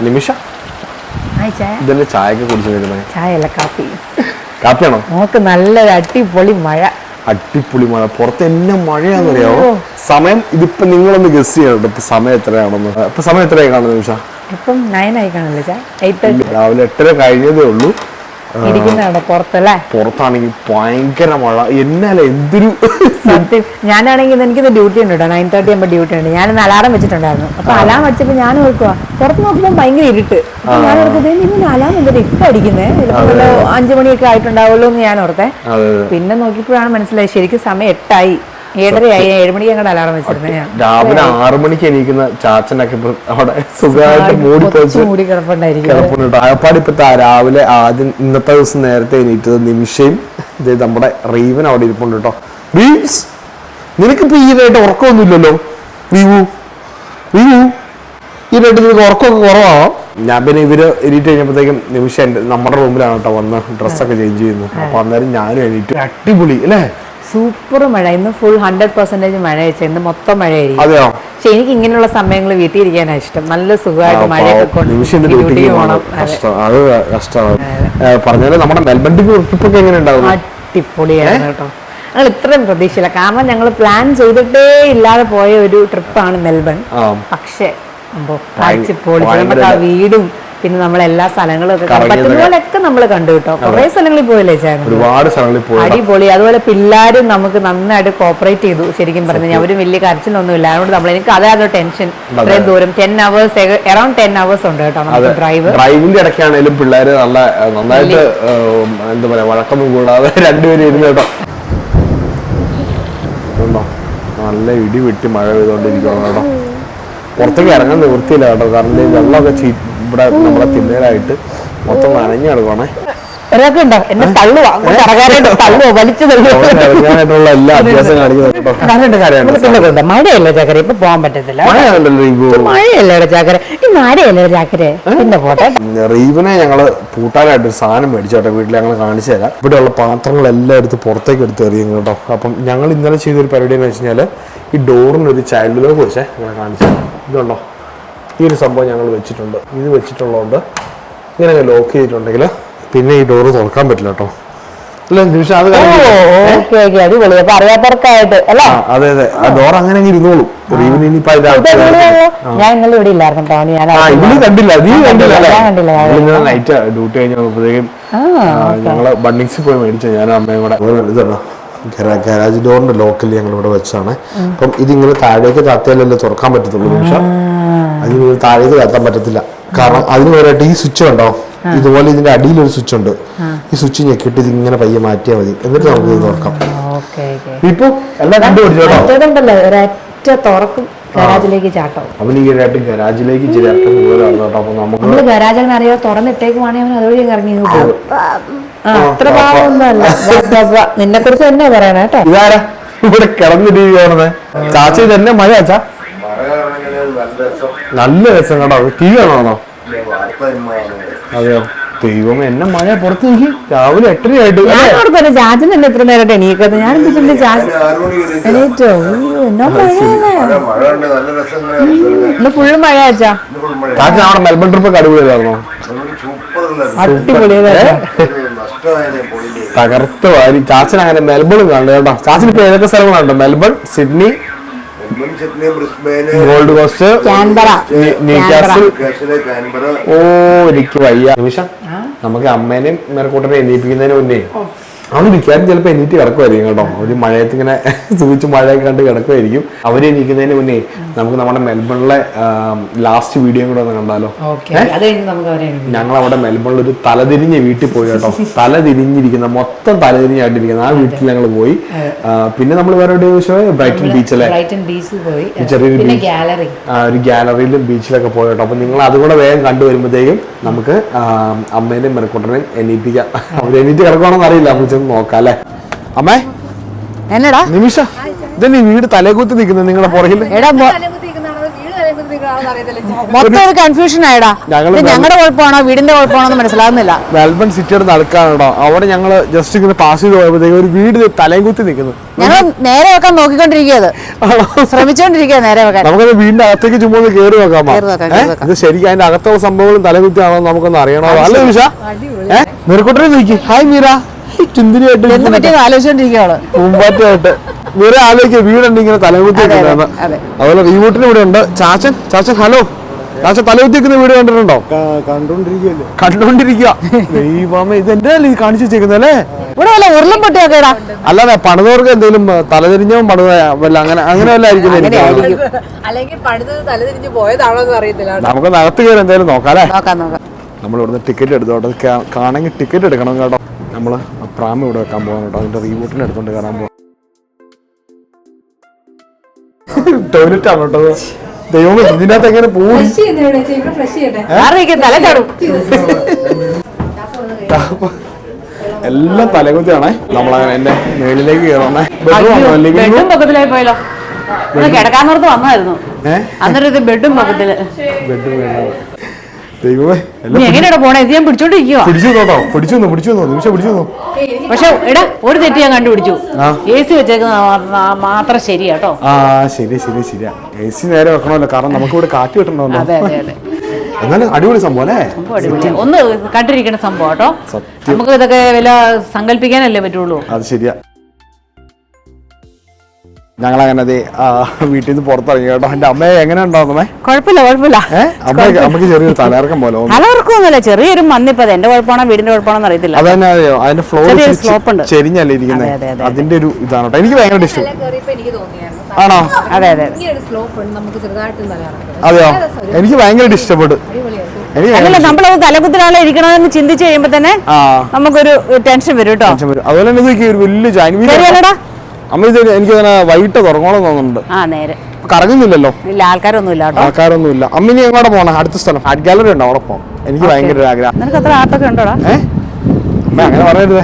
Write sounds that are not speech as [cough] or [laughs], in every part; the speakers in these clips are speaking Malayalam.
നിമിഷ? ഇതല്ലേ ചായയൊക്കെ കുടിച്ചു വരുന്നത് കാപ്പി. കാപ്പിയാണോ? നമുക്ക് നല്ലൊരു അടിപൊളി മഴ. അടിപൊളി മഴ. പുറത്ത് എന്നെ മഴയാണെന്നറിയാവോ? സമയം ഇതിപ്പോ നിങ്ങളൊന്ന് ഗസ് ചെയ്യണം. ഇപ്പൊ സമയം എത്രയാണെന്ന്. ഇപ്പൊ സമയം എത്രയായി കാണുന്നത് നിമിഷ? ഇപ്പം നയൻ ആയി കാണല്ലേ രാവിലെ എട്ടര കഴിഞ്ഞതേ ഉള്ളൂ. പുറത്തല്ലേ പുറത്താണെങ്കിൽ ഭയങ്കര മഴ. എന്നാലേ എന്തൊരു സത്യം. ഞാനാണെങ്കിൽ എനിക്ക് ഡ്യൂട്ടി ഉണ്ട് കേട്ടോ നയൻ തേർട്ടി ആകുമ്പോൾ ഡ്യൂട്ടി ഉണ്ട്. ഞാൻ അലാറം വെച്ചിട്ടുണ്ടായിരുന്നു. അപ്പൊ അലാം വെച്ചപ്പോൾ ഞാൻ ഓർക്കുക പുറത്ത് നോക്കുമ്പോൾ ഭയങ്കര ഇരുട്ട്. അപ്പൊ ഞാൻ ഓർക്കുന്നത് ഇങ്ങനെ അലാം എന്തിട്ട് ഇപ്പൊ അടിക്കുന്നേ. ചിലപ്പോൾ അഞ്ചു മണിയൊക്കെ ആയിട്ടുണ്ടാവുള്ളൂ എന്ന് ഞാൻ ഓർത്തെ. പിന്നെ നോക്കിയപ്പോഴാണ് മനസ്സിലായത് ശരിക്കും സമയം എട്ടായി. ഏഴരയായി ഏഴ് മണിക്ക് അങ്ങോട്ട് അലാറം വെച്ചിരുന്നത് രാവിലെ ആറു മണിക്ക് എണീക്കുന്ന ചാച്ചനൊക്കെ അവിടെ സുഖമായിട്ട് മൂടി മൂടി കിടപ്പുണ്ടായിരിക്കും. കിടപ്പുണ്ട്. ആയപ്പാട് ഇപ്പൊ രാവിലെ ആദ്യം ഇന്നത്തെ ദിവസം നേരത്തെ എണീറ്റത് നിമിഷയും ഇത് നമ്മുടെ റീവൻ അവിടെ ഇരിപ്പുണ്ട് കേട്ടോ. റീവ്സ് നിനക്കിപ്പോ ഈയിടെയായിട്ട് ഉറക്കമൊന്നുമില്ലല്ലോ? റീവു റീവു ഈയിടെയായിട്ട് നിനക്ക് ഉറക്കമൊക്കെ കുറവാണോ? ഞാൻ പിന്നെ ഇവർ എണീറ്റ് കഴിഞ്ഞപ്പോഴത്തേക്കും നിമിഷം നമ്മുടെ റൂമിലാണ് കേട്ടോ വന്ന് ഡ്രസ്സൊക്കെ ചേഞ്ച് ചെയ്യുന്നു അപ്പൊ അന്നേരം ഞാനും എണീറ്റ്. അടിപൊളി അല്ലേ? സൂപ്പർ മഴ. ഇന്ന് ഫുൾ ഹൺഡ്രഡ് പെർസെന്റേജ് മഴ വെച്ചാൽ ഇന്ന് മൊത്തം മഴയായിരിക്കും. പക്ഷെ എനിക്ക് ഇങ്ങനെയുള്ള സമയങ്ങൾ വീട്ടിൽ ഇരിക്കാനാണ് ഇഷ്ടം. നല്ല സുഖമായിട്ട് മഴയൊക്കെ കൊണ്ട് നമ്മുടെ അടിപൊളിയായിരുന്നു കേട്ടോ. ഞങ്ങൾ ഇത്രയും പ്രതീക്ഷയില്ല. കാരണം ഞങ്ങൾ പ്ലാൻ ചെയ്തിട്ടേ ഇല്ലാതെ പോയ ഒരു ട്രിപ്പാണ് മെൽബൺ പക്ഷേ വീടും പിന്നെ നമ്മൾ എല്ലാ സ്ഥലങ്ങളും ഒക്കെ. നമ്മൾ കണ്ടു കേട്ടോ. കുറെ സ്ഥലങ്ങളിൽ പോയില്ലേ ചേട്ടൻ ഒരുപാട് സ്ഥലങ്ങളിൽ പോയി. അടിപൊളി. അതുപോലെ പിള്ളേരും നമുക്ക് നന്നായിട്ട് കോപ്പറേറ്റ് ചെയ്തു ശരിക്കും പറഞ്ഞു. അവരും വലിയ കരച്ചിലൊന്നും ഇല്ല. അതുകൊണ്ട് നമ്മൾ എനിക്ക് അതായിരുന്നു ടെൻഷൻ ഇത്രയും ദൂരം. Ten hours around ten hours ഉണ്ട് കേട്ടോ നമുക്ക് ഡ്രൈവ് ഡ്രൈവിന്റെ ഇടയ്ക്കാണെങ്കിലും പിള്ളേര് നല്ല നന്നായിട്ട് എന്താ പറയാ വഴക്കൊന്നും കൂടാതെ [laughs] രണ്ടുപേരും ഇരുന്ന് കേട്ടോ? നല്ല ഇടി വെട്ടി മഴ പെയ്തോണ്ടിരിക്കണം കേട്ടോ. പുറത്തേക്ക് ഇറങ്ങാൻ നിവൃത്തിയില്ല കേട്ടോ. കാരണം വെള്ളമൊക്കെ ഇവിടെ നമ്മളെ തിന്നേലായിട്ട് മൊത്തം നനഞ്ഞു കിടക്കണേ ഒരാൾക്ക് ഉണ്ടോ എന്നെ തള്ളുവാ. അങ്ങോട്ട് ഇറങ്ങാനായിട്ട് തള്ളുവോ. വലിച്ചു തള്ളുവോ. ഇറങ്ങാനായിട്ടുള്ള എല്ലാ അഭ്യാസം മഴയല്ലേ ചാക്കര? ഇപ്പൊ പോകാൻ പറ്റത്തില്ല. മഴയല്ലേ ചാക്കര? ചാക്കര? പിന്നെ പോട്ടെ. റീവനെ ഞങ്ങൾ പൂട്ടാനായിട്ട് ഒരു സാധനം മേടിച്ചോട്ടെ വീട്ടിൽ ഞങ്ങൾ കാണിച്ചു തരാം. ഇവിടെയുള്ള പാത്രങ്ങളെല്ലാം എടുത്ത് പുറത്തേക്ക് എടുത്ത് എറിയും കേട്ടോ. അപ്പം ഞങ്ങൾ ഇന്നലെ ചെയ്തൊരു പരിപാടി എന്ന് വെച്ച് കഴിഞ്ഞാൽ ഈ ഡോറിനൊരു ചൈൽഡ് ലോക്ക് വെച്ചേ ഞങ്ങളെ കാണിച്ചു തരാം. ഇതുണ്ടോ? ഈ ഒരു സംഭവം ഞങ്ങൾ വെച്ചിട്ടുണ്ട്. ഇത് വെച്ചിട്ടുള്ളതുകൊണ്ട് ഇങ്ങനെ ലോക്ക് ചെയ്തിട്ടുണ്ടെങ്കിൽ പിന്നെ ഈ ഡോറ് തുറക്കാൻ പറ്റില്ല കേട്ടോ. അറിയാത്തവർക്കായിട്ട് അതെ അതെ. ആ ഡോർ അങ്ങനെ അങ്ങ് ഇരുന്നോളും. റീവിന് ഇനിയിപ്പോ? ഞാൻ ഇന്നലെ ഇവിടെ ഇല്ലായിരുന്നു കേട്ടോ ഞാൻ ആ ഇവിടെ കണ്ടില്ല. നീ കണ്ടില്ല ഇന്നലെ നൈറ്റ് ഡ്യൂട്ടി കഴിഞ്ഞ് ആ, ഞങ്ങൾ ബണ്ണിങ്സിൽ പോയി മേടിച്ച ഞാനും അമ്മയും കൂടെ. ഇതാണ് ഗരാജ് ഡോറിന്റെ ലോക്കൽ ഞങ്ങൾ ഇവിടെ വെച്ചാണ്. അപ്പം ഇതിങ്ങനെ താഴേക്ക് താത്തിയാലല്ലേ തുറക്കാൻ പറ്റത്തുള്ളൂ നിമിഷം. അതിന് താഴേക്ക് താഴ്ത്താൻ പറ്റത്തില്ല. കാരണം അതിന് പകരമായിട്ട് ഈ സ്വിച്ച് ഉണ്ടോ ഇതുപോലെ ഇതിന്റെ അടിയിൽ ഒരു സ്വിച്ച് ഉണ്ട് ഈ സ്വിച്ച് ഞെക്കിയിട്ട് ഇതിങ്ങനെ പയ്യെ മാറ്റിയാൽ മതി. എന്നിട്ട് നമുക്ക് ഇത് തുറക്കാം. ഇപ്പൊ എല്ലാം തുറക്കും ഗരാജിലേക്ക് ചാട്ടോ. അവൻ ഈ ഗരാജിലേക്ക് അപ്പൊ നമുക്ക് നമ്മൾ തുറന്നിട്ടേക്കുവാണെങ്കിൽ അവൻ അതുവഴി ഇറങ്ങി അത്ര നിന്നെ കുറിച്ച് തന്നെ പറയണേ കേട്ടോ. ഇതാരാ? ഇവിടെ കിടന്ന് ടി വി കാണുന്നത് ചാച്ച ഇതന്നെ മഴ ചാച്ച നല്ല രസം കേട്ടോ ടി കാണാണോ അതെയോ? ദൈവം എന്നെ മഴ പുറത്ത് നോക്കി. രാവിലെ എട്ടരയായിട്ട് തന്നെ ഇത്ര നേരമായിട്ട് എണീക്കുന്നത്? ഞാൻ എണീറ്റോ? എന്നോ മഴയാണ് ഫുള്ള് മഴ അച്ഛാ ചാച്ച നമ്മുടെ മെൽബൺ ട്രിപ്പ് അടിപൊളിയായിരുന്നോ? തകർത്ത് വാരി. ചാച്ചൻ അങ്ങനെ മെൽബൺ കണ്ടു കേട്ടോ. ചാച്ചൻ ഇപ്പൊ ഏതൊക്കെ സ്ഥലങ്ങളുണ്ട് മെൽബൺ സിഡ്നി ഗോൾഡ് കോസ്റ്റ് ഓ എനിക്ക് വയ്യ. നിമിഷം. നമുക്ക് അമ്മേനെയും മേൽക്കൂട്ടനെ എണീപ്പിക്കുന്നതിന് മുന്നേ അവന് മിക്കാരും ചിലപ്പോൾ എണീറ്റ് കിടക്കുമായിരിക്കും കേട്ടോ. ഒരു മഴയത്ത് ഇങ്ങനെ [laughs] സൂചിച്ച് മഴയൊക്കെ കണ്ട് കിടക്കുമായിരിക്കും. അവർ എണീക്കുന്നതിന് മുന്നേ നമുക്ക് നമ്മുടെ മെൽബണിലെ ലാസ്റ്റ് വീഡിയോ കൂടെ ഒന്ന് കണ്ടാലോ? നമുക്ക് ഞങ്ങൾ അവിടെ മെൽബണിൽ ഒരു തലതിരിഞ്ഞ വീട്ടിൽ പോയി കേട്ടോ. തല തിരിഞ്ഞിരിക്കുന്ന മൊത്തം തലതിരിഞ്ഞായിട്ടിരിക്കുന്ന ആ വീട്ടിൽ ഞങ്ങൾ പോയി. പിന്നെ നമ്മൾ വേറെ എവിടെ ബ്രൈറ്റൺ ബീച്ച് അല്ലേ? ബ്രൈറ്റൺ ബീച്ചിൽ പോയി. ചെറിയൊരു ഒരു ഗാലറിയിലും ബീച്ചിലൊക്കെ പോയി കേട്ടോ. അപ്പൊ നിങ്ങൾ അതുകൂടെ വേഗം കണ്ടുവരുമ്പോഴത്തേക്കും നമുക്ക് ആ, അമ്മേനെയും മെറക്കൂട്ടനെയും എണീപ്പിക്കാം. അവർ എണീറ്റ് കിടക്കുവാണെന്ന് അറിയില്ല. നമുക്ക് ചെന്ന് നോക്കാം അല്ലേ? അമ്മേ എന്നടാ? നിമിഷ ഇതന്നെ വീട് തലേകുത്തി നിൽക്കുന്നത് നിങ്ങളുടെ പുറകിൽ. മൊത്തം ഒരു കൺഫ്യൂഷൻ ആയടാ. ഞങ്ങളുടെ കുഴപ്പമാണോ? വീടിന്റെ കുഴപ്പമാണോ എന്ന് മനസ്സിലാവുന്നില്ല. മെൽബൺ സിറ്റിയുടെ നടക്കാണ് കേട്ടോ അവിടെ ഞങ്ങൾ ജസ്റ്റ് ഇങ്ങനെ പാസ് ചെയ്ത് പോയപ്പോഴത്തേക്ക് ഒരു വീട് തലയും കുത്തി നിൽക്കുന്നു. ഞങ്ങൾ നേരെ വെക്കാൻ നോക്കിക്കൊണ്ടിരിക്കുന്നത് ശ്രമിച്ചോണ്ടിരിക്കുക നേരെ വെക്കാൻ. നമുക്കത് വീടിന്റെ അകത്തേക്ക് ചുമ്മാ ഒന്ന് കയറി നോക്കാം ഇത് ശരിക്കും അതിന്റെ അകത്തുള്ള സംഭവങ്ങളും തലകുത്തിയാണോ നമുക്കൊന്ന് അറിയണോ? അല്ല നിമിഷ? ഏഹ് മെറുക്കുട്ടനെ നോക്കി. ഹായ് മീര. ചുന്തിരിയായിട്ട് പറ്റിയത് ആലോചിച്ചോണ്ടിരിക്കുകയാണ് പൂമ്പാറ്റയായിട്ട്. മീര ആലോചിക്കുക വീടുണ്ട് ഇങ്ങനെ. അതുപോലെ റീവൂട്ടിന് ഇവിടെ ഉണ്ട്. ചാച്ചൻ ചാച്ചൻ ഹലോ. ചാച്ചൻ തലകുത്തിക്കുന്ന വീട് കണ്ടിട്ടുണ്ടോ? കണ്ടോണ്ടിരിക്കുകയല്ലേ കണ്ടോണ്ടിരിക്കുക ദൈവമേ ഇത് എന്റെ അല്ലേ കാണിച്ചു വെച്ചേക്കുന്നല്ലേ ഇവിടെ വല്ല ഉരുളും പൊട്ടിയൊക്കെടാ അല്ലാതെ പണിതവർക്ക് എന്തെങ്കിലും തലതിരിഞ്ഞോ പണിത വല്ല അങ്ങനെ അങ്ങനെ വല്ല ആയിരിക്കും അല്ലെങ്കിൽ പണിത് തലതിരിഞ്ഞ് പോയതാണോ എന്ന് അറിയത്തില്ല നമുക്ക് അകത്ത് കയറി എന്തായാലും നോക്കാം അല്ലേ? നോക്കാം നോക്കാം. നമ്മൾ ഇവിടുന്ന് ടിക്കറ്റ് എടുത്തോട്ടെ കാണെങ്കിൽ ടിക്കറ്റ് എടുക്കണം കേട്ടോ. നമ്മൾ പ്രാം ഇവിടെ വെക്കാൻ പോകാൻ കേട്ടോ. അതിന്റെ റീബോട്ടിന് എടുത്തോണ്ട് കയറാൻ പോകാം ടോയ്ലറ്റ് ആണ് കേട്ടോ. ദൈവമേ ഇതിനകത്ത് എങ്ങനെ പോകും [laughs] എല്ലാം തലകുത്തിയാണേ. നമ്മളങ്ങനെ എന്റെ മേളിലേക്ക് കയറണേ. ബെഡ്റൂം പക്കത്തിലായി പോയല്ലോ. കിടക്കാൻ നേരത്ത് വന്നായിരുന്നു. അന്നേരം ഇത് ബെഡും പക്കത്തിൽ. ബെഡ് വേണം? ദൈവമേ നീ എല്ലാം എങ്ങനെയാ പോണേ? ഇത് ഞാൻ പിടിച്ചോണ്ടിരിക്കുവാ. പിടിച്ചു നോട്ടോ പിടിച്ചു നോ പിടിച്ചു നോ നിമിഷം പിടിച്ചു നോ പക്ഷെ എടാ ഒരു തെറ്റ് ഞാൻ കണ്ടുപിടിച്ചു. ആ. എ സി വെച്ചേക്കുന്ന മാത്രം ശരിയാട്ടോ ആ ശരി ശരി ശരിയാ. എ സി നേരെ വെക്കണമല്ലോ കാരണം നമുക്ക് ഇവിടെ കാറ്റ് കിട്ടണമല്ലോ. അതെ അതെ അതെ. എന്നാലും അടിപൊളി സംഭവം അല്ലേ. ഒന്ന് കണ്ടിരിക്കുന്ന സംഭവം കേട്ടോ. നമുക്ക് ഇതൊക്കെ വില സങ്കല്പിക്കാനല്ലേ പറ്റുള്ളൂ? അത് ശരിയാ. ഞങ്ങളങ്ങനെ അങ്ങനെ വീട്ടിൽ നിന്ന് പുറത്തിറങ്ങി കേട്ടോ. എന്റെ അമ്മയെ എങ്ങനെ ഉണ്ടാവുന്നേ കുഴപ്പമില്ല കുഴപ്പമില്ല. അമ്മയ്ക്ക് അമ്മയ്ക്ക് ചെറിയൊരു തലയിറക്കം പോലെ തോന്നി. പലവർക്കൊന്നുമില്ല ചെറിയൊരു മന്നിപ്പത് എന്റെ കുഴപ്പമാണോ വീടിന്റെ കുഴപ്പമാണോ അറിയത്തില്ല. അത്. തന്നെ അറിയോ അതിന്റെ ഫ്ലോർ സ്ലോപ്പ് ഉണ്ട്. ചെരിഞ്ഞല്ലേ ഇരിക്കുന്നത് അതെ. അതിന്റെ ഒരു ഇതാണ് കേട്ടോ. എനിക്ക് ഭയങ്കര ഇഷ്ടം. എനിക്ക് തോന്നിയായിരുന്നു. ആണോ? അതെ അതെ അതെയോ? എനിക്ക് ഭയങ്കര ഇഷ്ടപ്പെട്ടു. അല്ലല്ല നമ്മളത് തലകുത്തിലാളെ ഇരിക്കണമെന്ന് ചിന്തിച്ച് കഴിയുമ്പോ തന്നെ ആ. നമുക്കൊരു ടെൻഷൻ വരും കേട്ടോ. ടെൻഷൻ വരും. അതുപോലെ തന്നെ ഒരു വലിയ അമ്മ ഇത് എനിക്ക് തന്നെ വൈകിട്ട് തുറങ്ങോളം തോന്നുന്നുണ്ട്. ആ നേരെ. കറങ്ങുന്നില്ലല്ലോ? ഇല്ല ആൾക്കാരൊന്നും ഇല്ല കേട്ടോ. ആൾക്കാരൊന്നുമില്ല. അമ്മിനി എങ്ങോട്ട് പോകണം അടുത്ത സ്ഥലം. ആർട്ട് ഗാലറി ഉണ്ട് അവിടെ പോകാം എനിക്ക് ഭയങ്കര ഒരു ആഗ്രഹം. നിനക്ക് അത്ര ആർട്ടൊക്കെ ഉണ്ടോടാ? അമ്മ അങ്ങനെ പറയരുത്.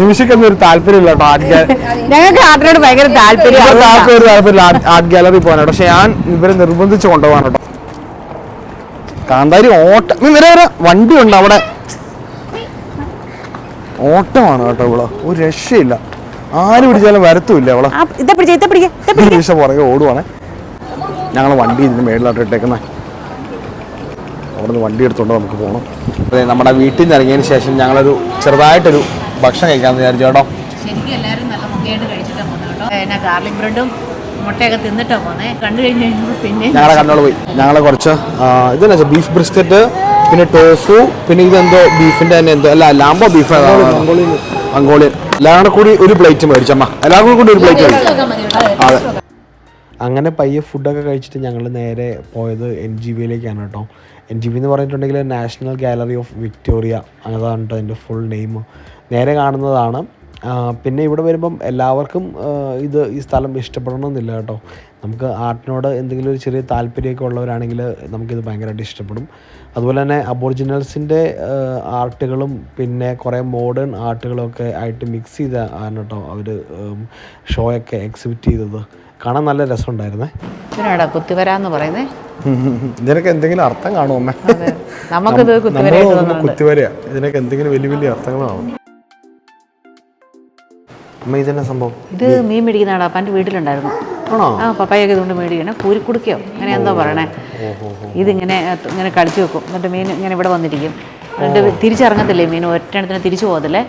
നിമിഷക്കൊന്നും ഒരു താല്പര്യമില്ല കേട്ടോ ആർട്ട് ഗാലറി ഞങ്ങൾക്ക് ആർട്ടിനോട് ഭയങ്കര താല്പര്യം ആർക്കും ഒരു താല്പര്യമില്ല ആർട്ട് ഗാലറി പോകാൻ പക്ഷെ ഞാൻ ഇവരെ നിർബന്ധിച്ച് കൊണ്ടുപോകാൻ കേട്ടോ. കാന്താരി ഓട്ട വരെ. വണ്ടി ഉണ്ട് അവിടെ. ഓട്ടമാണ് കേട്ടോ ഇവിടെ. ഒരു രക്ഷയില്ല. ആര് പിടിച്ചാലും വരത്തുമില്ല അവളെ. ഇതാ പിടിച്ച ഇതാ. നിമിഷം പുറകെ ഓടുവാണേ. ഞങ്ങൾ വണ്ടി ഇതിന് മേളിലോട്ട് ഇട്ടേക്കുന്നേ. അവിടെ നിന്ന് വണ്ടി എടുത്തോണ്ട് നമുക്ക് പോകണം അതെ നമ്മുടെ വീട്ടിൽ നിന്ന് ഇറങ്ങിയതിന് ശേഷം ഞങ്ങളൊരു ചെറുതായിട്ടൊരു ഭക്ഷണം കഴിക്കാമെന്ന് വിചാരിച്ചു കേട്ടോ. ശരിക്കും എല്ലാവരും നല്ല മുഖയായിട്ട് കഴിച്ചിട്ടാ പോന്നെ കേട്ടോ. എന്നാ ഗാർലിക് ബ്രെഡും മുട്ടയൊക്കെ തിന്നിട്ടാ പോന്നെ. കണ്ടു കഴിഞ്ഞ് പിന്നെ ഞങ്ങളെ കണ്ടോൾ പോയി. ഞങ്ങളെ കുറച്ച് ബീഫ് ബ്രിസ്ക്കറ്റ് പിന്നെ ടോഫു പിന്നെ ഇതെന്തോ ബീഫിന്റെ തന്നെ എന്തോ അല്ല ലാംബോ ബീഫ് മംഗോളിയൻ എല്ലാം കൂടി ഒരു പ്ലേറ്റ് മേടിച്ചമ്മ എല്ലാവർക്കും കൂടി ഒരു പ്ലേറ്റ് മേടിച്ചു അതെ. അങ്ങനെ പയ്യെ ഫുഡൊക്കെ കഴിച്ചിട്ട് ഞങ്ങൾ നേരെ പോയത് എൻ ജി ബിയിലേക്കാണ് കേട്ടോ. എൻ ജി ബി എന്ന് പറഞ്ഞിട്ടുണ്ടെങ്കിൽ നാഷണൽ ഗാലറി ഓഫ് വിക്ടോറിയ അതാണ് കേട്ടോ അതിന്റെ ഫുൾ നെയിം നേരെ കാണുന്നതാണ് പിന്നെ ഇവിടെ വരുമ്പം എല്ലാവർക്കും ഇത് ഈ സ്ഥലം ഇഷ്ടപ്പെടണമെന്നില്ല കേട്ടോ. നമുക്ക് ആർട്ടിനോട് എന്തെങ്കിലും ഒരു ചെറിയ താല്പര്യമൊക്കെ ഉള്ളവരാണെങ്കിൽ നമുക്കിത് ഭയങ്കരമായിട്ട് ഇഷ്ടപ്പെടും. അതുപോലെ തന്നെ അബോറിജിനൽസിന്റെ ആർട്ടുകളും പിന്നെ കുറേ മോഡേൺ ആർട്ടുകളൊക്കെ ആയിട്ട് മിക്സ് ചെയ്ത ആണ് കേട്ടോ അവർ ഷോയൊക്കെ എക്സിബിറ്റ് ചെയ്തത്. കാണാൻ നല്ല രസമുണ്ടായിരുന്നേ. ഇതിനാടാ കുത്തിവരാന്ന് പറയുന്നേ? ഇതിനൊക്കെ എന്തെങ്കിലും അർത്ഥം കാണുമോ അമ്മ നമുക്കിത് കുത്തിവരയാ. ഇതിനൊക്കെ എന്തെങ്കിലും വലിയ വലിയ അർത്ഥങ്ങളാണോ? ഇതന്നെ സംഭവം? ഇത് മീൻ മേടിക്കുന്ന ആളാ അപ്പന്റെ വീട്ടിലുണ്ടായിരുന്നു. ആണോ? ആ പപ്പായൊക്കെ ഇതുകൊണ്ട് മേടിക്കണേ കൂരിക്കുടുക്കയോ അങ്ങനെ എന്തോ പറയണേ. ഇതിങ്ങനെ ഇങ്ങനെ കളിച്ചു വെക്കും. എന്നിട്ട് മീൻ ഇങ്ങനെ ഇവിടെ വന്നിരിക്കും. എന്നിട്ട് തിരിച്ചിറങ്ങത്തില്ലേ മീൻ? ഒറ്റണത്തിന് തിരിച്ചു പോകത്തില്ലേ?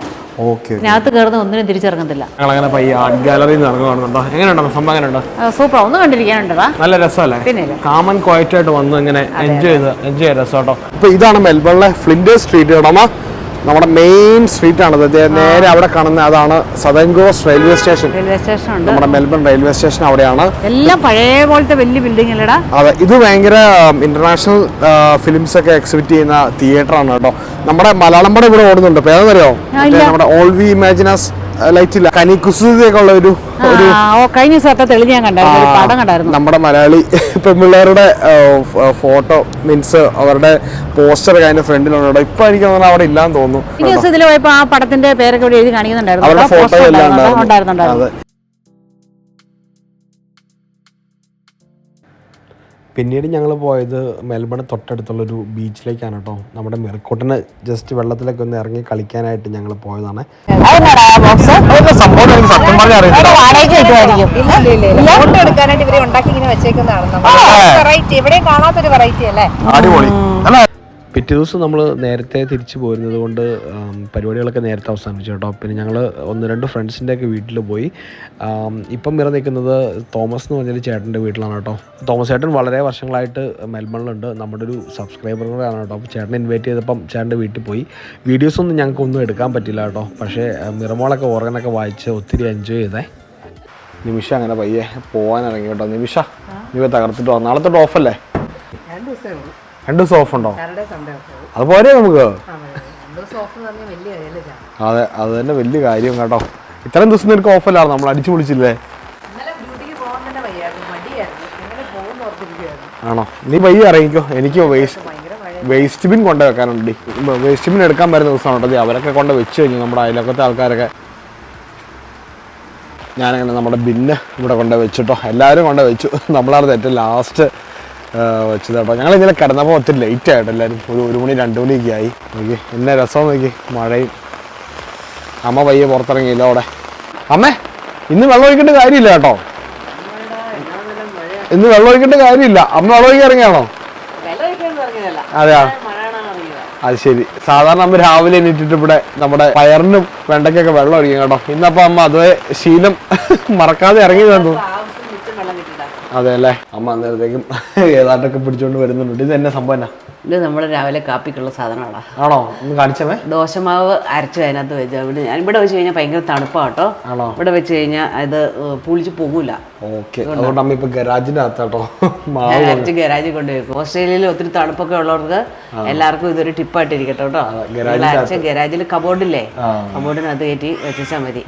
ഓക്കെ ഇതിനകത്ത് കയറുന്ന ഒന്നിനും തിരിച്ചിറങ്ങത്തില്ല. ആർട്ട് ഗാലറിയിൽ നിന്ന് ഇറങ്ങുവാണെന്നുണ്ടോ എങ്ങനെയുണ്ടോ? സംഭവം എങ്ങനെയുണ്ടോ? സൂപ്പർ ഒന്ന് കണ്ടിരിക്കാനുണ്ടതാ. നല്ല രസമല്ലേ? പിന്നെ കാമൻ ക്വയറ്റ് ആയിട്ട് വന്ന് ഇങ്ങനെ എൻജോയ് ചെയ്ത് എൻജോയ് ചെയ്ത രസം കേട്ടോ ഇപ്പൊ ഇതാണ് മെൽബണിലെ ഫ്ലിൻഡേഴ്സ് സ്ട്രീറ്റ് അമ്മ നമ്മുടെ മെയിൻ സ്ട്രീറ്റ് ആണ് ഇത് നേരെ അവിടെ കാണുന്ന അതാണ് Southern Cross railway station railway station ഉണ്ട്. നമ്മുടെ മെൽബൺ റെയിൽവേ സ്റ്റേഷൻ അവിടെയാണ്. എല്ലാം പഴയ പോലത്തെ വലിയ ബിൽഡിംഗ് അല്ലടാ. അതെ ഇത് ഭയങ്കര ഇന്റർനാഷണൽ ഫിലിംസ് ഒക്കെ എക്സിബിറ്റ് ചെയ്യുന്ന തിയേറ്റർ ആണ് കേട്ടോ. നമ്മുടെ മലയാളം പടം ഇവിടെ ഓടുന്നുണ്ട്. പേരെന്നറിയോ നമ്മുടെ ഓൾ വി ഇമാജിനസ് ലൈറ്റ് ഇല്ല. കനി കുസൃതിയൊക്കെ ഉള്ള ഒരു കഴിഞ്ഞ ദിവസത്തെ തെളിഞ്ഞ് ഞാൻ കണ്ടായിരുന്നു. പടം കണ്ടായിരുന്നു. നമ്മുടെ മലയാളി [laughs] പെൺപിള്ളേരുടെ ഫോട്ടോ മീൻസ് അവരുടെ പോസ്റ്റർ അതിന്റെ ഫ്രണ്ടിലുണ്ട് ഇപ്പൊ എനിക്ക് തോന്നുന്നു അവിടെ ഇല്ലാന്ന് തോന്നുന്നു. ഈ ദിവസം ഇതിൽ പോയപ്പോ ആ പടത്തിന്റെ പേരൊക്കെ ഇവിടെ എഴുതി കാണിക്കുന്നുണ്ടായിരുന്നു. അവരുടെ ഫോട്ടോ എല്ലാം ഉണ്ടായിരുന്നു, പിന്നീട് ഞങ്ങൾ പോയത് മെൽബൺ തൊട്ടടുത്തുള്ളൊരു ബീച്ചിലേക്കാണ് കേട്ടോ നമ്മുടെ മെറിക്കോട്ടിന് ജസ്റ്റ് വെള്ളത്തിലൊക്കെ ഒന്ന് ഇറങ്ങി കളിക്കാനായിട്ട് ഞങ്ങൾ പോയതാണ്. വെറൈറ്റി കാണാത്തൊരു വെറൈറ്റി അല്ലേ? അടിപൊളി. അല്ല പിറ്റേ ദിവസം നമ്മൾ നേരത്തെ തിരിച്ചു പോരുന്നത് കൊണ്ട് പരിപാടികളൊക്കെ നേരത്തെ അവസാനിച്ചു കേട്ടോ. പിന്നെ ഞങ്ങൾ ഒന്ന് രണ്ട് ഫ്രണ്ട്സിന്റെ ഒക്കെ വീട്ടിൽ പോയി. ഇപ്പം ഇറ നിൽക്കുന്നത് തോമസ് എന്ന് പറഞ്ഞൊരു ചേട്ടന്റെ വീട്ടിലാണ് കേട്ടോ. തോമസ് ചേട്ടൻ വളരെ വർഷങ്ങളായിട്ട് മെൽബണിലുണ്ട്. നമ്മുടെ ഒരു സബ്സ്ക്രൈബറാണ് കേട്ടോ. അപ്പോൾ ചേട്ടനെ ഇൻവൈറ്റ് ചെയ്തപ്പം ചേട്ടന്റെ വീട്ടിൽ പോയി. വീഡിയോസ് ഒന്നും ഞങ്ങൾക്ക് ഒന്നും എടുക്കാൻ പറ്റില്ല കേട്ടോ. പക്ഷേ മിറമോളൊക്കെ ഓർഗനൊക്കെ വായിച്ച് ഒത്തിരി എൻജോയ് ചെയ്തേ. നിമിഷ അങ്ങനെ പയ്യെ പോകാൻ ഇറങ്ങി കേട്ടോ. നിമിഷ നീ തകർത്തിട്ട്. നാളെ തൊട്ട് ഓഫല്ലേ രണ്ട് ദിവസമേ ഉള്ളൂ. രണ്ട് ദിവസം ഓഫ് ഉണ്ടോ അത് പോരെ നമുക്ക്. അതെ അത് തന്നെ വലിയ കാര്യം കേട്ടോ. ഇത്രയും ദിവസം നിനക്ക് ഓഫല്ലായിരുന്നു? നമ്മൾ അടിച്ചു പൊളിച്ചില്ലേ? ആണോ? നീ പയ്യെ ഇറങ്ങിക്കോ. എനിക്ക് വേസ്റ്റ് ബിൻ കൊണ്ട് വെക്കാനുണ്ട്. വേസ്റ്റ് ബിൻ എടുക്കാൻ വരുന്ന ദിവസമാണ് കേട്ടോ. അവരൊക്കെ കൊണ്ട് വെച്ച് കഴിഞ്ഞു നമ്മുടെ അയലൊക്കത്തെ ആൾക്കാരൊക്കെ. ഞാനങ്ങനെ നമ്മുടെ ബിന്ന് ഇവിടെ കൊണ്ട് വെച്ചിട്ടോ. എല്ലാവരും കൊണ്ട് വെച്ചു. നമ്മളാണ് ഏറ്റവും ലാസ്റ്റ് വെച്ചത്. കേട്ടോ ഞങ്ങൾ ഇന്നലെ കിടന്നപ്പോൾ ഒത്തിരി ലേറ്റ് ആയിട്ട് എല്ലാവരും ഒരു ഒരു മണി രണ്ട് മണിയൊക്കെ ആയി. നോക്കി. എന്നെ രസം നോക്കി. മഴയും. അമ്മ പയ്യെ പുറത്തിറങ്ങിയില്ല അവിടെ. അമ്മേ ഇന്ന് വെള്ളം ഒഴിക്കേണ്ട കാര്യമില്ല കേട്ടോ. ഇന്ന് വെള്ളം ഒഴിക്കേണ്ട കാര്യമില്ല. അമ്മ വെള്ളം ഒഴിക്കാൻ ഇറങ്ങിയാണോ? അതെയാ? അത് ശരി. സാധാരണ അമ്മ രാവിലെ എണീറ്റിട്ട് ഇവിടെ നമ്മുടെ പയറിനും വെണ്ടയ്ക്കൊക്കെ വെള്ളം ഒഴിക്കും കേട്ടോ. ഇന്നപ്പോ അമ്മ അതേ ശീലം മറക്കാതെ ഇറങ്ങി തന്നു അതെ അല്ലേ അമ്മ അന്നേരത്തേക്കും ഏതാണ്ടൊക്കെ പിടിച്ചോണ്ട് വരുന്നുണ്ട് ഇത് എന്നെ സംഭവം? ഇത് നമ്മൾ രാവിലെ കാപ്പിക്കുള്ള സാധനമാണോ ആണോ? ഒന്ന് കാണിച്ചമേ. ദോശമാവ് അരച്ച് അതിനകത്ത് വെച്ച് ഇവിടെ ഞാൻ ഇവിടെ വെച്ച് കഴിഞ്ഞാൽ ഭയങ്കര തണുപ്പാട്ടോ ആണോ? ഇവിടെ വെച്ച് കഴിഞ്ഞാൽ ഇത് ഏഹ്, പുളിച്ച് പോകൂല ഞാൻ അരച്ച് ഗരാജിൽ കൊണ്ടുപോയി ഓസ്ട്രേലിയയിൽ ഒത്തിരി തണുപ്പൊക്കെ ഉള്ളവർക്ക് എല്ലാവർക്കും ഇതൊരു ടിപ്പായിട്ട് ഇരിക്കട്ടെ കേട്ടോ അരച്ച് ഗരാജിൽ കബോർഡില്ലേ. കബോർഡിനകത്ത് കയറ്റി വെച്ചാൽ മതി.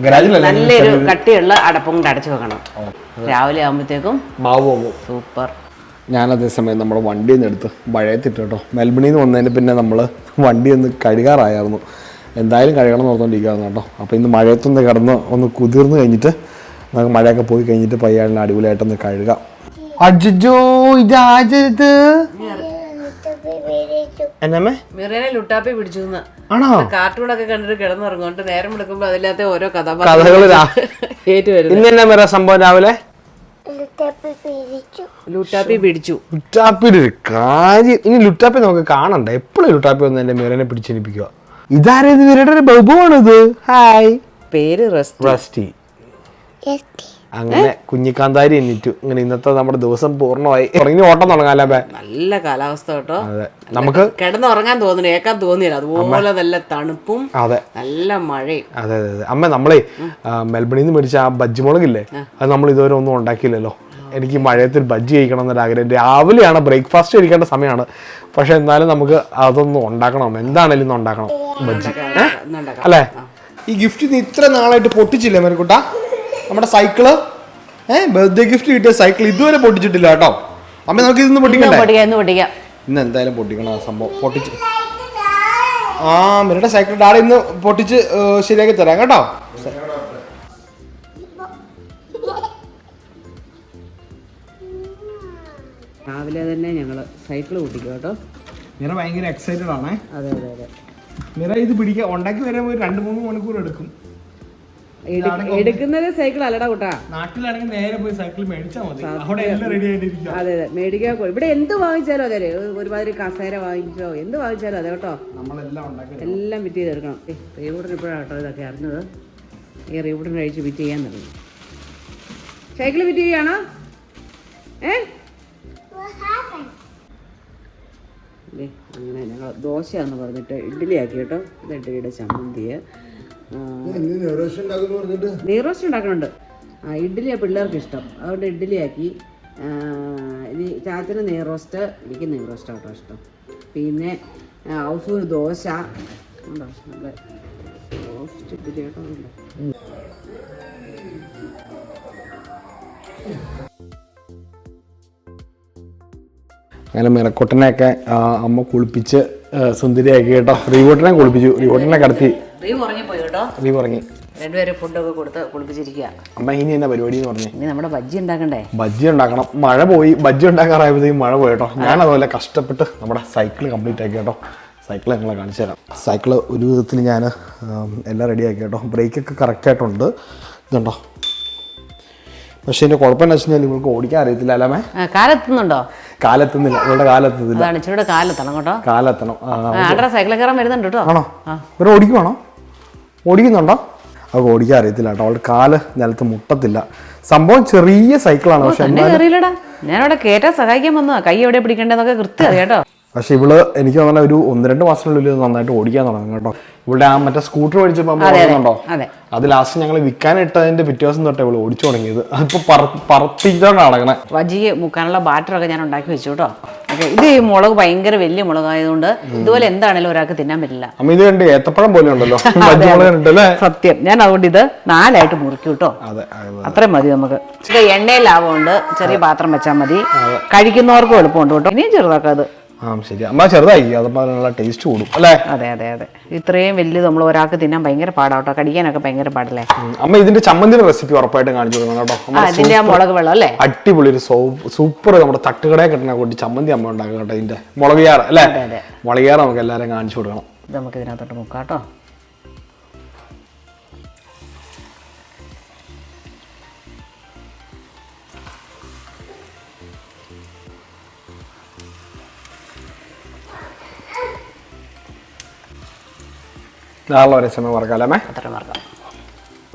നല്ലൊരു കട്ടിയുള്ള അടപ്പും കൊണ്ട് അടച്ചു വെക്കണം. രാവിലെ ആകുമ്പോഴത്തേക്കും സൂപ്പർ. ഞാൻ അതേസമയം നമ്മൾ വണ്ടിയിൽ നിന്ന് എടുത്ത് മഴയത്തിട്ട് കേട്ടോ. മെൽബണിൽ നിന്ന് വന്നതിന് പിന്നെ നമ്മൾ വണ്ടി ഒന്ന് കഴുകാറായിരുന്നു. എന്തായാലും കഴുകണം എന്ന് ഓർത്തുകൊണ്ടിരിക്കുകയായിരുന്നു കേട്ടോ. അപ്പോൾ ഇന്ന് മഴയത്തൊന്ന് കിടന്ന് ഒന്ന് കുതിർന്ന് കഴിഞ്ഞിട്ട് നമുക്ക് മഴയൊക്കെ പോയി കഴിഞ്ഞിട്ട് പയ്യാളിനെ അടിപൊളിയായിട്ടൊന്ന് കഴുകാം. അജിജോ പിടിച്ചു ആണോ? കാർട്ടൂണൊക്കെ കണ്ടിട്ട് കിടന്നിറങ്ങുകൊണ്ട് നേരം എടുക്കുമ്പോ അതിനകത്ത് ഓരോ കഥകൾ ഇന്ന് എന്നാ വേറെ സംഭവം രാവിലെ? ലുട്ടാപ്പി പിടിച്ചു ലുറ്റാപ്പിയുടെ ഒരു കാര്യം. ഇനി ലുട്ടാപ്പി നമുക്ക് കാണണ്ട? എപ്പോഴും ലുട്ടാപ്പി ഒന്ന് എന്റെ മിറനെ പിടിച്ചെനിപ്പിക്കുക ഇതാരേത് മിറയുടെ ബബുവാണിത് ഹായ് പേര് റസ്റ്റി. റസ്റ്റി. അങ്ങനെ കുഞ്ഞിക്കാന്താരി എണ്ണിറ്റു ഇങ്ങനെ ഇന്നത്തെ നമ്മുടെ ദിവസം പൂർണമായി. ഉറങ്ങി ഓട്ടം തുടങ്ങാലേ ബേ നല്ല കാലാവസ്ഥ കേട്ടോ. അതെ. നമുക്ക് കിടന്നുറങ്ങാൻ തോന്നുന്നു ഏക്കാൻ തോന്നിയില്ല. അതുപോലെ നല്ല തണുപ്പും അതെ. നല്ല മഴയും. അതെ അതെ അതെ. അമ്മ നമ്മളെ മെൽബണിൽ നിന്ന് മേടിച്ച ആ ബജ്ജി മുളകില്ലേ? അത് നമ്മൾ ഇതുവരെ ഒന്നും ഉണ്ടാക്കിയില്ലല്ലോ. എനിക്ക് മഴയത്തിൽ മഴയത്ത് ഒരു ബജ്ജി കഴിക്കണം എന്നൊരു ആഗ്രഹം. രാവിലെയാണ് ബ്രേക്ക്ഫാസ്റ്റ് കഴിക്കേണ്ട സമയമാണ്. പക്ഷെ എന്നാലും നമുക്ക് അതൊന്നും ഉണ്ടാക്കണം. എന്താണേലും ഇന്ന് ഉണ്ടാക്കണം. ബജ്ജി. അല്ലേ? ഈ ഗിഫ്റ്റ് ഇത്ര നാളായിട്ട് പൊട്ടിച്ചില്ലേ മെനക്കുട്ട? നമ്മുടെ സൈക്കിൾ. ഏഹ് ബർത്ത്ഡേ ഗിഫ്റ്റ് കിട്ടിയ സൈക്കിൾ ഇതുവരെ പൊട്ടിച്ചിട്ടില്ല കേട്ടോ. അമ്മ നമുക്ക് ഇതൊന്ന് ഇന്ന് പൊട്ടിക്കണ്ടേ? പൊടിക്കാം ഇന്ന് എന്തായാലും പൊട്ടിക്കണം ആ സംഭവം. പൊട്ടിച്ച്. ആ മിരുടെ സൈക്കിൾ ഡാഡി ഇന്ന് പൊട്ടിച്ച് ശരിയാക്കി തരാം കേട്ടോ. രാവിലെ തന്നെ ഞങ്ങൾ സൈക്കിൾ പൊട്ടിക്കും കേട്ടോ. മിറ ഭയങ്കര എക്സൈറ്റഡ് ആണേ. അതെ അതെ അതെ. മിറ ഇത് പിടിക്കാൻ ഉണ്ടാക്കി വരാൻ ഒരു രണ്ട് മൂന്ന് മണിക്കൂർ എടുക്ക- എടുക്കുന്നത് സൈക്കിൾ അല്ലടാ കൂട്ടാ. നാട്ടിലാണെങ്കിൽ നേരെ പോയി സൈക്കിൾ മേടിച്ചാൽ മതി. അവിടെ എല്ലാം റെഡി ആയിട്ടിരിക്കും. അതെ അതെ. മേടിക്കാൻ ഇവിടെ എന്ത് വാങ്ങിച്ചാലും അതെ ഒരുമാതിരി കസേര വാങ്ങിച്ചോ എന്ത് വാങ്ങിച്ചാലും അതെ കേട്ടോ. എല്ലാം ഫിറ്റ് ചെയ്തെടുക്കണം. ഏ റീവൂട്ടൻ ഇപ്പോഴാണ് കേട്ടോ ഇതൊക്കെ അറിഞ്ഞത്. ഈ റീവൂട്ടൻ കഴിച്ച് ഫിറ്റ് ചെയ്യാൻ തുടങ്ങി. സൈക്കിൾ ഫിറ്റ് ചെയ്യാണോ? ഏ? അങ്ങനെ ഞങ്ങൾ ദോശയാണെന്ന് പറഞ്ഞിട്ട് ഇഡ്ഡലി ആക്കി കേട്ടോ. ഇത് ഇഡ്ഡലിയുടെ ചമ്മന്തിയെ. നെയ് റോസ്റ്റ് ഉണ്ടാക്കുന്നുണ്ട് ആ ഇഡ്ഡലിയാണ് പിള്ളേർക്ക് ഇഷ്ടം അതുകൊണ്ട് ഇഡ്ഡലി ആക്കി ഇനി ചാച്ചന് നെയ്റോസ്റ്റ് എനിക്ക് നെയ്റോസ്റ്റ് ആട്ടോ ഇഷ്ടം. പിന്നെ ഔസൂന് ദോശ. ഉണ്ടോ? നല്ല റോസ്റ്റ് ഇഡ്ഡലി കേട്ടോ ഉണ്ടോ അങ്ങനെ മിനക്കൊട്ടനെയൊക്കെ അമ്മ കുളിപ്പിച്ച് സുന്ദരിയാക്കി കേട്ടോ. റീവോട്ടിനെ കുളിപ്പിച്ചു. റീവോട്ടിനെ കടത്തി. റീവ് ഉറങ്ങിപ്പോയി കേട്ടോ. റീവ് ഇറങ്ങി രണ്ടുപേരും ഫുഡൊക്കെ കൊടുത്ത് കുളിപ്പിച്ചിരിക്കുക അമ്മ ഇനി എന്നാ പരിപാടി എന്ന് പറഞ്ഞേ? ഇനി നമ്മുടെ ബജ്ജി ഉണ്ടാക്കണ്ടേ? ബജ്ജി ഉണ്ടാക്കണം. മഴ പോയി. ബജ്ജി ഉണ്ടാക്കാറായപ്പോഴത്തേക്കും മഴ പോയി കേട്ടോ. ഞാൻ അതുപോലെ കഷ്ടപ്പെട്ട് നമ്മുടെ സൈക്കിൾ കംപ്ലീറ്റ് ആക്കി കേട്ടോ. സൈക്കിൾ ഞങ്ങളെ കാണിച്ചു തരാം. സൈക്കിൾ ഒരു വിധത്തിൽ ഞാൻ എല്ലാം റെഡി ആക്കി കേട്ടോ. ബ്രേക്കൊക്കെ കറക്റ്റായിട്ടുണ്ട് ഇതുണ്ടോ? പക്ഷേ എന്റെ കുഴപ്പം എന്താ വെച്ചാൽ നിങ്ങൾക്ക് ഓടിക്കാൻ അറിയത്തില്ല അല്ലാമേ കാലെത്തുന്നുണ്ടോ? കാലെത്തുന്നില്ല. നിങ്ങളുടെ കാലെത്തുന്നില്ല. കാലെത്തണം കേട്ടോ. കാലെത്തണം. സൈക്കിൾ കയറാൻ വരുന്നുണ്ട് കേട്ടോ. ആണോ? ഇവർ ഓടിക്കുവാണോ? ഓടിക്കുന്നുണ്ടോ? അത് ഓടിക്കാൻ അറിയത്തില്ല കേട്ടോ. അവളുടെ കാൽ നിലത്ത് മുട്ടത്തില്ല. സംഭവം ചെറിയ സൈക്കിളാണ് പക്ഷെ അറിയില്ലടാ ഞാൻ ഞാനവിടെ കയറ്റാൻ സഹായിക്കാൻ വന്നതാ. കൈ എവിടെ പിടിക്കേണ്ടതെന്നൊക്കെ കൃത്യം കേട്ടോ. പക്ഷെ ഇവൾ എനിക്ക് തന്നെ ഒരു ഒന്ന് രണ്ട് മാസത്തിനുള്ളിൽ നന്നായിട്ട് ഓടിക്കാൻ തുടങ്ങും കേട്ടോ. ഇവിടെ ആ മറ്റേ സ്കൂട്ടർ മേടിച്ചപ്പോൾ ഓടുന്നുണ്ടോ? അതെ. ലാസ്റ്റ് ഞങ്ങൾ വിൽക്കാനിട്ടതിന്റെ പിറ്റേ ദിവസം തൊട്ടേ ഇവൾ ഓടിച്ചു തുടങ്ങിയത്. അതിപ്പോ പറത്തിട്ടാണ് നടക്കണേ. മുക്കാനുള്ള ബാറ്ററൊക്കെ ഞാൻ ഉണ്ടാക്കി വെച്ചു കേട്ടോ. ഇത് ഈ മുളക് ഭയങ്കര വലിയ മുളകായതുകൊണ്ട് ഇതുപോലെ എന്താണേലും ഒരാൾക്ക് തിന്നാൻ പറ്റില്ല. അമ്മ ഇത് കണ്ട് ഏത്തപ്പഴം പോലെ ഉണ്ടല്ലോ. [laughs] സത്യം. ഞാൻ അതുകൊണ്ട് ഇത് നാലായിട്ട് മുറിക്കും കേട്ടോ. അതെ അതെ. അത്രയും മതി നമുക്ക്. എണ്ണയിൽ എണ്ണയിലാവുകൊണ്ട് ചെറിയ പാത്രം വെച്ചാൽ മതി. കഴിക്കുന്നവർക്കും എളുപ്പമുണ്ട് കേട്ടോ. ഇനിയും ചെറുതാക്കാം അത്. ആ ശരി അമ്മ ചെറുതായി. നല്ല ടേസ്റ്റ് കൂടും അല്ലേ? അതെ അതെ അതെ. ഇത്രയും വലിയ നമ്മൾ ഒരാൾക്ക് തിന്നാൻ ഭയങ്കര പാടാട്ടോ കടിക്കാനൊക്കെ ഭയങ്കര പാടല്ലേ? അമ്മ ഇതിന്റെ ചമ്മന്തിയുടെ റെസിപ്പി ഉറപ്പായിട്ടും കാണിച്ചു കൊടുക്കണം കേട്ടോ. മുളക് വെള്ളം അല്ലേ? അടിപൊളി ഒരു സൂപ്പർ നമ്മുടെ തട്ടുകടയെ കിട്ടണ കൂട്ടി ചമ്മന്തി അമ്മ ഉണ്ടാക്കും കേട്ടോ ഇതിന്റെ. മുളകിയാറ് അല്ലേ. മുളകിയാറ് നമുക്ക് എല്ലാവരും കാണിച്ചു കൊടുക്കണം. നമുക്ക് ഇതിനകത്തോട്ട് മുക്കാം നാളെ ഒരേ സമയം വറക്കാലേ അത്ര വറക്കാം.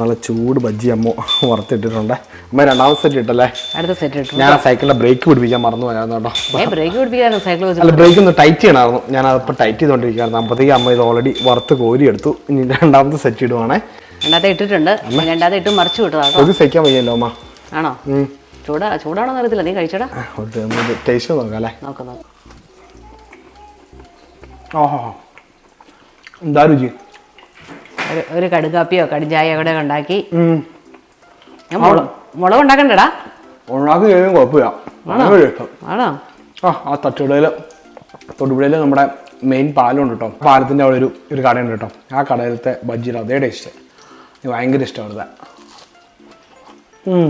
നല്ല ചൂട് ബജ്ജി അമ്മ വറുത്തിട്ടിട്ടുണ്ട്. അമ്മ രണ്ടാമത്തെ സെറ്റ് ഇട്ടല്ലേ? അടുത്ത സെറ്റ് ഇട്ടു. ഞാൻ സൈക്കിളിന്റെ ബ്രേക്ക് പിടിപ്പിക്കാൻ മറന്നു പോയായിരുന്നു കേട്ടോ. ബ്രേക്ക് പിടിപ്പിക്കാനോ സൈക്കിൾ അല്ല ബ്രേക്ക് ഒന്ന് ടൈറ്റ് ചെയ്യണമായിരുന്നു. ഞാൻ അതിപ്പോൾ ടൈറ്റ് ചെയ്തുകൊണ്ടിരിക്കുകയായിരുന്നു അപ്പോഴത്തേക്ക് അമ്മ ഇത് ഓൾറെഡി വറുത്ത് കോരി എടുത്തു ഇനി രണ്ടാമത്തെ സെറ്റ് ഇടുവാണേ. രണ്ടാമത്തെ ഇട്ടിട്ടുണ്ട്. രണ്ടാമത്തെ ഇട്ട് മറിച്ചു വിട്ടതാണ് ഒരു സഹിക്കാൻ വയ്യല്ലോ അമ്മ. ആണോ? ചൂടാ ചൂടാണോന്ന് അറിയത്തില്ല. നീ കഴിച്ചടാ. ടേസ്റ്റ് നോക്കാം അല്ലേ നോക്കാം നോക്കാം. ഓഹോ. എന്താ രുചി? ഒരു ഒരു കടുകാപ്പിയോ കടുചായോ കൂടെ ഉണ്ടാക്കി. ഞാൻ മുളക് മുളക് ഉണ്ടാക്കണ്ടടാ? ഉണ്ടാക്കി കുഴപ്പമില്ല. ഭയങ്കര ഇഷ്ടം. ആണോ? ആ ആ തട്ടുകടയിൽ തൊടുപുഴയിൽ നമ്മുടെ മെയിൻ പാലമുണ്ട് കേട്ടോ. പാലത്തിന്റെ അവിടെ ഒരു ഒരു കടയുണ്ട് കേട്ടോ. ആ കടയിലത്തെ ബജ്ജിയുടെ അതേ ടേസ്റ്റ് എനിക്ക് ഭയങ്കര ഇഷ്ടമാണ് ഉം.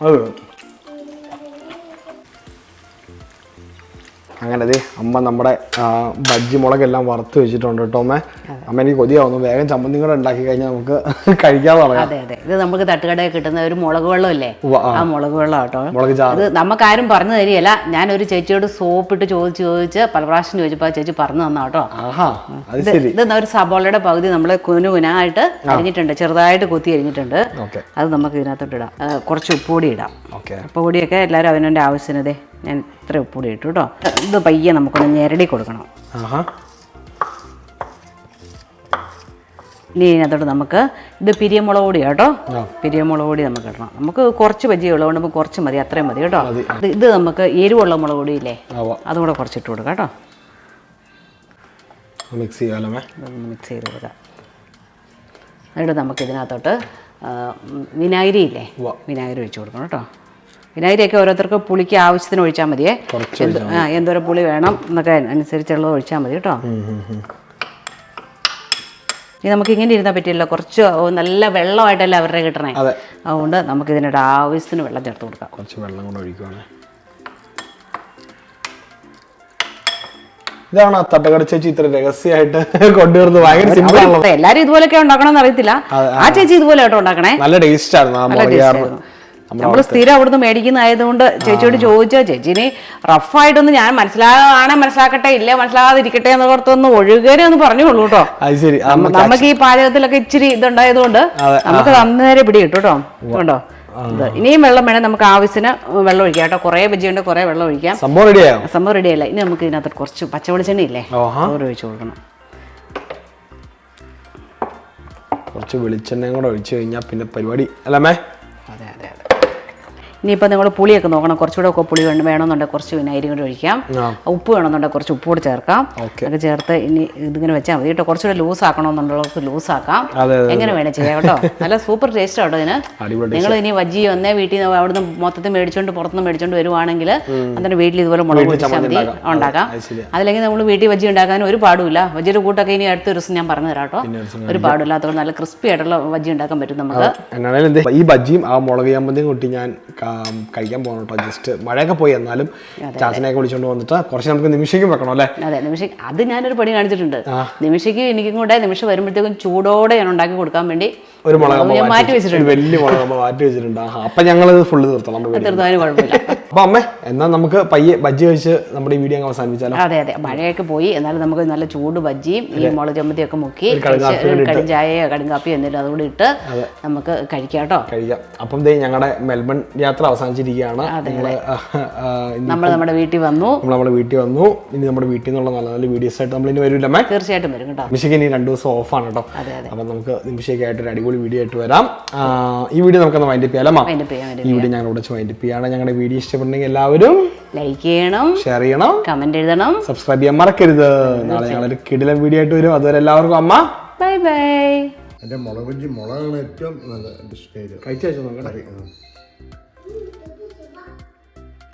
അത് അങ്ങനെ ദേ അമ്മ നമ്മുടെ ബജ്ജി മുളകെല്ലാം വറുത്ത് വെച്ചിട്ടുണ്ട് കേട്ടോ അമ്മ. അമ്മ എനിക്ക് കൊതിയാവുന്നു. വേഗം ചമ്മന്തി കൂടെ ഉണ്ടാക്കി കഴിഞ്ഞാൽ നമുക്ക് [laughs] കഴിക്കാൻ തുടങ്ങാം. അതെ അതെ. ഇത് നമുക്ക് തട്ടുകടയിൽ കിട്ടുന്ന ഒരു മുളക് വെള്ളം അല്ലേ ആ. മുളക് വെള്ളം കേട്ടോ. മുളക് ചാറ്. നമുക്ക് നമുക്കാരും പറഞ്ഞു തരികയല്ല. ഒരു ചേച്ചിയോട് സോപ്പിട്ട് ചോദിച്ച് ചോദിച്ച് പല പ്രാവശ്യം ചോദിച്ചപ്പോൾ ചേച്ചി പറഞ്ഞു തന്നാ കേട്ടോ. അത് ഇത് ഒരു സബോളയുടെ പകുതി നമ്മൾ കുനു കുനായിട്ട് അരിഞ്ഞിട്ടുണ്ട്. ചെറുതായിട്ട് കൊത്തി അരിഞ്ഞിട്ടുണ്ട്. അത് നമുക്ക് ഇതിനകത്തോട്ട് ഇടാം. കുറച്ച് ഉപ്പുപൊടി ഇടാം. ഉപ്പുപൊടിയൊക്കെ എല്ലാവരും അവനവന്റെ ആവശ്യത്തിനതേ ഞാൻ ഇത്ര ഉപ്പൂടി ഇട്ടു കേട്ടോ. ഇത് പയ്യെ നമുക്കൊന്ന് ഞെരടി കൊടുക്കണം. ഇനി ഇതിനകത്തോട്ട് നമുക്ക് ഇത് പിരിയമുളക് പൊടി കേട്ടോ. പിരിയമുളക് പൊടി നമുക്ക് ഇടണം. നമുക്ക് കുറച്ച് ബജ്ജി ഉള്ളതുകൊണ്ട് നമുക്ക് കുറച്ച് മതി. അത്രയും മതി കേട്ടോ. ഇത് നമുക്ക് എരിവുള്ള മുളക് പൊടി ഇല്ലേ? അതും കൂടെ കുറച്ചിട്ട് കൊടുക്കാം കേട്ടോ. മിക്സ് ഇതൊന്ന് മിക്സ് ചെയ്ത് കൊടുക്കാം. എന്നിട്ട് നമുക്ക് ഇതിനകത്തോട്ട് വിനാഗിരി ഇല്ലേ? വിനാഗിരി ഒഴിച്ച് കൊടുക്കണം കേട്ടോ. വിനാഗിരിയൊക്കെ ഓരോരുത്തർക്ക് പുളിക്ക് ആവശ്യത്തിന് ഒഴിച്ചാൽ മതിയേ. ആ എന്തോരം പുളി വേണം എന്നൊക്കെ അനുസരിച്ചുള്ളത് ഒഴിച്ചാൽ മതി കേട്ടോ. ഇനി നമുക്ക് ഇങ്ങനെ ഇരുന്നാൽ പറ്റില്ല കുറച്ച് നല്ല വെള്ളമായിട്ടല്ല അവരുടെ കിട്ടണേ. അതെ. അതുകൊണ്ട് നമുക്ക് ഇതിനൊരു ആവശ്യത്തിന് വെള്ളം ചേർത്ത് കൊടുക്കാം. കുറച്ച് വെള്ളം കൂടെ ഒഴിക്കുവാണ്. ഇതാണ് ആ തട്ടകട ചേച്ചി ഇത്ര രഹസ്യമായിട്ട് [laughs] കൊണ്ടുവരുന്നത്? ഭയങ്കര സിമ്പിൾ ആണല്ലോ. എല്ലാരും ഇതുപോലൊക്കെ ഉണ്ടാക്കണമെന്ന് അറിയത്തില്ല. ആ ചേച്ചി ഇതുപോലെ ഉണ്ടാക്കണേ? നല്ല ടേസ്റ്റ് ആയിരുന്നു ആ മുളകാറിന് നമ്മൾ സ്ഥിരം അവിടുന്ന് മേടിക്കുന്നതായതുകൊണ്ട് ചേച്ചിയോട് ചോദിച്ചാൽ ചേച്ചിനെ റഫായിട്ടൊന്ന് ഞാൻ മനസ്സിലാകാണെ മനസ്സിലാക്കട്ടെ ഇല്ല മനസ്സിലാകാതിരിക്കട്ടെ എന്ന് ഓർത്തൊന്ന് ഒഴുകരെ ഒന്ന് പറഞ്ഞോളൂ കേട്ടോ. നമുക്ക് ഈ പാചകത്തിലൊക്കെ ഇച്ചിരി ഇതുണ്ടായതുകൊണ്ട് നമുക്ക് അന്നേരം പിടി കിട്ടും കേട്ടോ. ഇത് ഇനിയും വെള്ളം വേണേൽ നമുക്ക് ആവശ്യത്തിന് വെള്ളം ഒഴിക്കാം കേട്ടോ. കുറെ ബജിയുണ്ട് കുറേ വെള്ളം ഒഴിക്കാം. സംഭവം റെഡിയായോ സംഭവം റെഡിയല്ല ഇനി നമുക്ക് ഇതിനകത്ത് കുറച്ച് പച്ചവെളിച്ചെണ്ണ ഇല്ലേ? ഒഴിച്ചു കൊടുക്കണം. കുറച്ച് വെളിച്ചെണ്ണയും കൂടെ ഒഴിച്ചു കഴിഞ്ഞാൽ പിന്നെ പരിപാടി. അതെ ഇനിയിപ്പോൾ നിങ്ങൾ പുളിയൊക്കെ നോക്കണം. കുറച്ചുകൂടെ ഒക്കെ പുളി വേണം വേണമെന്നുണ്ടെങ്കിൽ കുറച്ച് വിനാഗിരി കൂടി ഒഴിക്കാം. ഉപ്പ് വേണമെന്നുണ്ടെങ്കിൽ കുറച്ച് ഉപ്പ് കൂടി ചേർക്കാം. അതൊക്കെ ചേർത്ത് ഇനി ഇതിങ്ങനെ വെച്ചാൽ മതി കേട്ടോ. കുറച്ചുകൂടെ ലൂസ് ആക്കണമെന്നുള്ളവർക്ക് ലൂസ് ആക്കാം എങ്ങനെ വേണേൽ ചെയ്യാം കേട്ടോ. നല്ല സൂപ്പർ ടേസ്റ്റ് കേട്ടോ ഇതിന്. നിങ്ങൾ ഇനി വജ്ജി വന്നേ വീട്ടിൽ നിന്ന് അവിടുന്ന് മൊത്തത്തിൽ മേടിച്ചുകൊണ്ട് പുറത്തുനിന്ന് മേടിച്ചുകൊണ്ട് വരുവാണെങ്കിൽ അന്നേരം വീട്ടിൽ ഇതുപോലെ മുളക് പൊടിച്ചാൽ മതി ഉണ്ടാക്കാം. അതല്ലെങ്കിൽ നമ്മൾ വീട്ടിൽ വജ്ജി ഉണ്ടാക്കാൻ ഒരു പാടുമില്ല. വജ്ജിയുടെ കൂട്ടൊക്കെ ഇനി അടുത്ത ദിവസം ഞാൻ പറഞ്ഞു തരാം കേട്ടോ. ഒരു പാടില്ല അതുകൊണ്ട് നല്ല ക്രിസ്പി ആയിട്ടുള്ള വജ്ജി ഉണ്ടാക്കാൻ പറ്റും നമുക്ക്. ഈ ബജ്ജിയും ആ മുളക് കൂട്ടി ഞാൻ കഴിക്കാൻ പോകണം കേട്ടോ. ജസ്റ്റ് മഴയൊക്കെ പോയി എന്നാലും ചാച്ചനെയൊക്കെ വിളിച്ചോണ്ട് വന്നിട്ട് കുറച്ച് നമുക്ക് നിമിഷയ്ക്കും വെക്കണം അല്ലേ? അതെ നിമിഷ അത് ഞാനൊരു പണി കാണിച്ചിട്ടുണ്ട്. നിമിഷയ്ക്ക് എനിക്കും കൂടെ നിമിഷം വരുമ്പോഴത്തേക്കും ചൂടോടെ ഞാൻ ഉണ്ടാക്കി കൊടുക്കാൻ വേണ്ടി ഒരു മുളക് മാറ്റി വെച്ചിട്ടുണ്ട്. വലിയ മുളക് മാറ്റി വെച്ചിട്ടുണ്ട്. അപ്പൊ ഞങ്ങൾ ഫുള്ള് തീർത്തോളാം. തീർത്താലും കുഴപ്പമില്ല. അപ്പൊ അമ്മേ എന്നാ നമുക്ക് പയ്യെ ബജ്ജി കഴിച്ച് നമ്മുടെ ഈ വീഡിയോ അവസാനിപ്പിച്ചാലോ? അതെ അതെ. മഴയൊക്കെ പോയി. എന്നാലും നമുക്ക് നല്ല ചൂട് ബജ്ജിയും ഈ മുളക് ചമ്മന്തിയൊക്കെ മുക്കി. കടുംചായയോ കടുങ്കാപ്പിയോ എന്തെങ്കിലും അതുകൂടി ഇട്ട് നമുക്ക് കഴിക്കാം കേട്ടോ. കഴിക്കാം. അപ്പം ഞങ്ങളുടെ മെൽബൺ യാത്ര അവസാനിച്ചിരിക്കുകയാണ്. ഇനി നമ്മൾ നമ്മുടെ വീട്ടിൽ വന്നു. നമ്മൾ നമ്മുടെ വീട്ടിൽ വന്നു. ഇനി നമ്മുടെ വീട്ടിൽ നിന്നുള്ള നല്ല നല്ല വീഡിയോസ് ആയിട്ട് നമ്മൾ ഇനി വരില്ലമ്മേ തീർച്ചയായിട്ടും വരും കേട്ടോ. നിമിഷയ്ക്ക് ഇനി രണ്ടു ദിവസം ഓഫാണ് കേട്ടോ. അപ്പൊ നമുക്ക് നിമിഷയ്ക്ക് ആയിട്ട് ഒരു അടിപൊളി വീഡിയോ ആയിട്ട് വരാം. ഈ വീഡിയോ നമുക്കൊന്ന് വൈൻഡപ്പ് ചെയ്യാം അതിന്റെ പേര് ഈ വീഡിയോ ഞങ്ങൾ ഇവിടെ വൈൻഡപ്പ് ചെയ്യാണ് ഞങ്ങളുടെ വീഡിയോ ഇഷ്ടപ്പെട്ടെങ്കിൽ എല്ലാവരും ലൈക്ക് ചെയ്യണം. ഷെയർ ചെയ്യണം. കമന്റ് എഴുതണം. സബ്സ്ക്രൈബ് ചെയ്യാൻ മറക്കരുത്. നാളെ ഞങ്ങളൊരു കിടിലൻ വീഡിയോ ആയിട്ട് വരും. അതുവരെ എല്ലാവർക്കും അമ്മ. ബൈ ബൈ എന്റെ മുളക് ബജ്ജി മുളകാണ് ഏറ്റവും നല്ല കഴിച്ചു നോക്കട്ടെ.